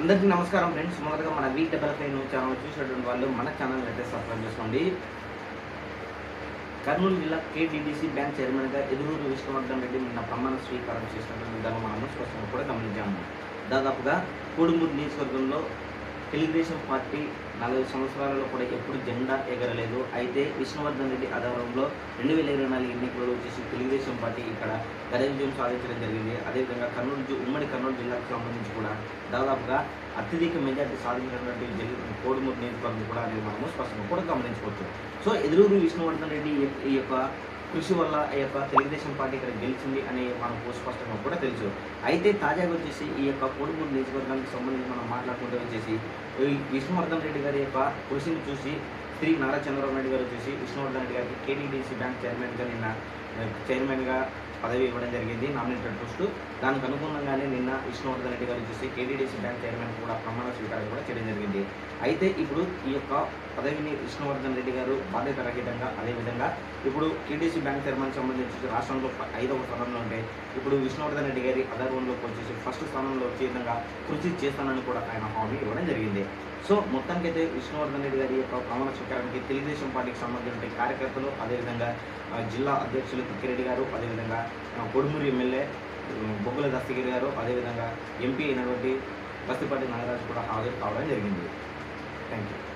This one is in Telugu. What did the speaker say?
అందరికీ నమస్కారం ఫ్రెండ్స్. మొదటగా మన వీక్ డెవలప్ అయిన ఛానల్ చూసినటువంటి వాళ్ళు మన ఛానల్ అయితే సబ్స్క్రైబ్ చేసుకోండి. కర్నూలు జిల్లా కేటీడీసీ బ్యాంక్ చైర్మన్గా ఎదురూరు విష్ణువర్ధన్ రెడ్డి నిన్న ప్రమాణ స్వీకారం చేసినటువంటి విధానం మనం స్పష్టంగా కూడా గమనించాము. దాదాపుగా కోడుమూరు నియోజకవర్గంలో తెలుగుదేశం పార్టీ నలభై సంవత్సరాలలో కూడా ఎప్పుడు జెండా ఎగరలేదు. అయితే విష్ణువర్ధన్ రెడ్డి ఆధ్వర్యంలో రెండు వేల ఇరవై నాలుగు ఎన్నికల్లో వచ్చేసి తెలుగుదేశం పార్టీ ఇక్కడ ఘన విజయం సాధించడం జరిగింది. అదేవిధంగా కర్నూలు ఉమ్మడి కర్నూలు జిల్లాకు సంబంధించి కూడా దాదాపుగా అత్యధిక మెజార్టీ సాధించినటువంటి జిల్లా కోడుమూరు నియోజకవర్గం కూడా అనేది మనము స్పష్టంగా కూడా గమనించవచ్చు. సో ఎదురూరు విష్ణువర్ధన్ రెడ్డి ఈ యొక్క కృషి వల్ల ఈ యొక్క తెలుగుదేశం పార్టీ ఇక్కడ గెలిచింది అని మనకు స్పష్టంగా కూడా తెలుసు. అయితే తాజాగా వచ్చేసి ఈ యొక్క కోడుమూరు నియోజకవర్గానికి సంబంధించి మనం మాట్లాడుకుంటే వచ్చేసి విష్ణువర్ధన్ రెడ్డి గారి యొక్క కృషిని చూసి శ్రీ నారా చంద్రబాబు నాయుడు గారు వచ్చేసి విష్ణువర్ధన్ రెడ్డి గారికి కేటీడీసీ బ్యాంక్ చైర్మన్గా నిన్న చైర్మన్గా పదవి ఇవ్వడం జరిగింది నామినేటెడ్ పోస్టు దానికి అనుగుణంగానే నిన్న విష్ణువర్ధన్ రెడ్డి గారు వచ్చేసి కేటీడీసీ బ్యాంక్ చైర్మన్ కూడా ప్రమాణ స్వీకారం కూడా చేయడం జరిగింది. అయితే ఇప్పుడు ఈ యొక్క పదవిని విష్ణువర్ధన్ రెడ్డి గారు బాధ్యత రహితంగా అదేవిధంగా ఇప్పుడు టీడీసీ బ్యాంక్ చైర్మన్ సంబంధించి రాష్ట్రంలో ఐదవ స్థానంలో ఉంటే ఇప్పుడు విష్ణువర్ధన్ రెడ్డి గారి అధర్వంలోకి వచ్చేసి ఫస్ట్ స్థానంలో వచ్చే విధంగా కృషి చేస్తానని కూడా ఆయన హామీ ఇవ్వడం జరిగింది. సో మొత్తానికైతే విష్ణువర్ధన్ రెడ్డి గారి యొక్క ప్రమాణ స్వీకారానికి తెలుగుదేశం పార్టీకి సంబంధించిన కార్యకర్తలు అదేవిధంగా జిల్లా అధ్యక్షులు కిక్కిరెడ్డి గారు అదేవిధంగా ఆ, కొడుమూరు ఎమ్మెల్యే బొగ్గుల దస్తగిరి గారు అదేవిధంగా ఎంపీ అయినటువంటి బస్తిపాటి నాగరాజు కూడా హాజరు కావడం జరిగింది. Thank you.